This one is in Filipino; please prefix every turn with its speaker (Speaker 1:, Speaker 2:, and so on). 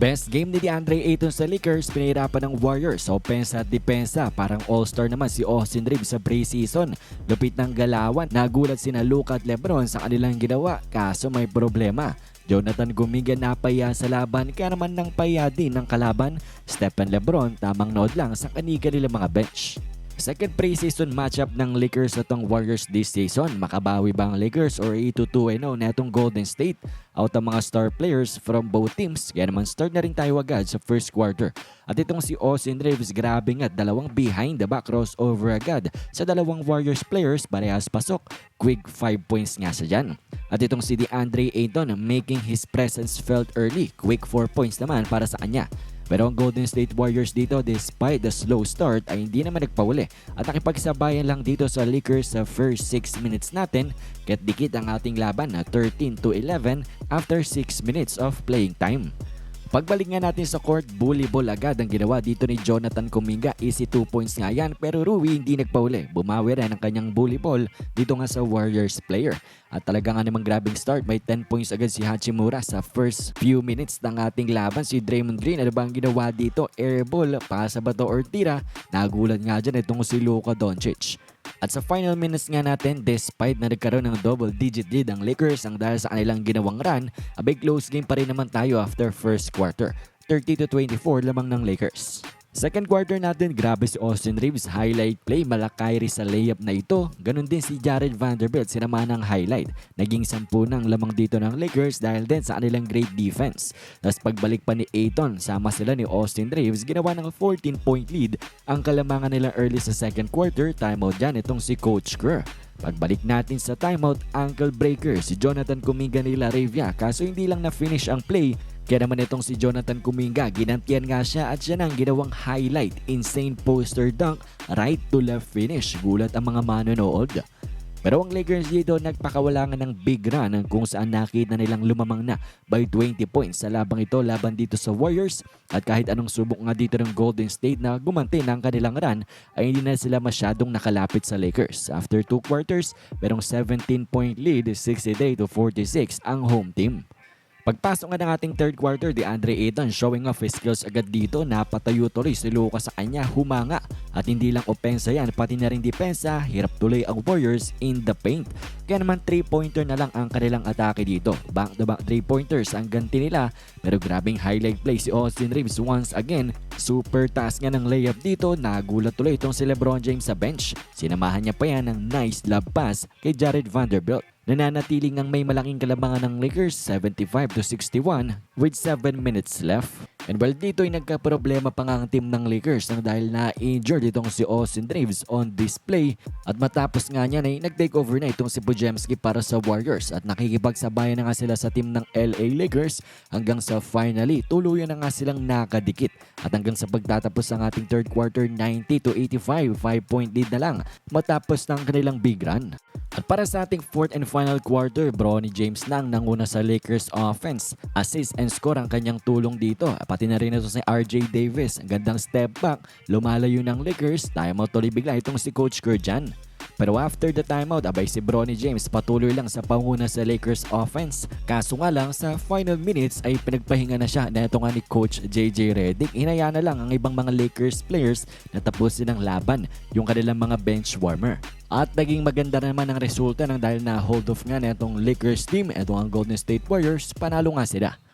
Speaker 1: Best game ni DeAndre Ayton sa Lakers, pinahirapan ng Warriors sa opensa at depensa. Parang all-star naman si Austin Reeves sa preseason. Lupit ng galawan, nagulat sina Luka at Lebron sa kanilang ginawa, kaso may problema. Jonathan Gumiga napaya sa laban kaya naman nang paya din ng kalaban. Stephen Lebron tamang nod lang sa kaniga nila mga bench. Second preseason matchup ng Lakers at ang Warriors this season. Makabawi ba ang Lakers or 8-2-0 na itong Golden State? Out ang mga star players from both teams. Kaya naman start na rin tayo agad sa first quarter. At itong si Austin Reeves grabe nga dalawang behind the back crossover agad sa dalawang Warriors players parehas pasok. Quick 5 points nga sa dyan. At itong si DeAndre Ayton making his presence felt early. Quick 4 points naman para sa kanya. Pero ang Golden State Warriors dito despite the slow start ay hindi naman nagpauli at nakipagsabayan lang dito sa Lakers sa first 6 minutes natin kaya't dikit ang ating laban na 13 to 11 after 6 minutes of playing time. Pagbalik nga natin sa court, bully agad ang ginawa dito ni Jonathan Kuminga. Easy 2 points nga yan pero Rui hindi nagpauli. Bumawi rin ang kanyang bully dito nga sa Warriors player. At talaga nga namang grabing start. May 10 points agad si Hachimura sa first few minutes ng ating laban. Si Draymond Green, ano ba ang ginawa dito? Air ball, pasa ba to or tira? Nagulat nga dyan itong si Luka Doncic. At sa final minutes nga natin, despite na nagkaroon ng double-digit lead ang Lakers ang dahil sa kanilang ginawang run, abay close game pa rin naman tayo after first quarter. 30 to 24 lamang ng Lakers. Second quarter natin, grabe si Austin Reeves. Highlight play, malakay rin sa layup na ito. Ganon din si Jared Vanderbilt, sinama ng highlight. Naging sampu ng lamang dito ng Lakers dahil din sa kanilang great defense. Tapos pagbalik pa ni Aiton, sama sila ni Austin Reeves, ginawa ng 14-point lead ang kalamangan nila early sa second quarter. Timeout dyan itong si Coach Kerr. Pagbalik natin sa timeout, ankle breaker si Jonathan Kuminga nila Ravia kaso hindi lang na-finish ang play kaya naman itong si Jonathan Kuminga, ginantian nga siya at siya nang ginawang highlight. Insane poster dunk, right to left finish. Gulat ang mga manonood. Pero ang Lakers dito nagpakawalangan ng big run kung saan nakita nilang lumamang na by 20 points sa labang ito laban dito sa Warriors at kahit anong subok nga dito ng Golden State na gumanti ng kanilang run ay hindi na sila masyadong nakalapit sa Lakers. After 2 quarters, merong 17 point lead 63 to 46 ang home team. Pagpasok nga ng ating third quarter, di Andre Ayton showing off his skills agad dito. Napatayo tuloy si Luka sa kanya, humanga. At hindi lang opensa yan, pati na rin depensa, hirap tuloy ang Warriors in the paint. Kaya naman 3-pointer na lang ang kanilang atake dito. Back-to-back 3-pointers ang ganti nila. Pero grabing highlight play si Austin Reeves once again. Super task nga ng layup dito, nagulat tuloy itong si Lebron James sa bench. Sinamahan niya pa yan ng nice lob pass kay Jared Vanderbilt. Nananatiling ang may malaking kalabangan ng Lakers 75 to 61 with 7 minutes left. And well dito ay nagka-problema pa nga ang team ng Lakers nang dahil na-injured itong si Austin Reeves on display at matapos nga niyan ay nag-take over na itong si Bujemski para sa Warriors at nakikipagsabayan na nga sila sa team ng LA Lakers hanggang sa finally tuluyan na nga silang nakadikit at hanggang sa pagtatapos ng ating third quarter 90 to 85 5 point lead na lang matapos ng kanilang big run. At para sa ating fourth and final quarter, Bronny James nang nanguna sa Lakers offense. Assist and score ang kanyang tulong dito. Pati na rin ito si RJ Davis. Ang gandang step back, lumalayo ng Lakers. Timeout tuloy bigla itong si Coach Kerr dyan. Pero after the timeout, abay si Bronny James patuloy lang sa panguna sa Lakers offense. Kaso nga lang sa final minutes ay pinagpahinga na siya na ito nga ni Coach JJ Redick. Hinaya na lang ang ibang mga Lakers players na tapusin ang laban, yung kanilang mga bench warmer. At naging maganda naman ang resulta ng dahil na hold off nga na itong Lakers team, ito ang Golden State Warriors, panalo nga sila.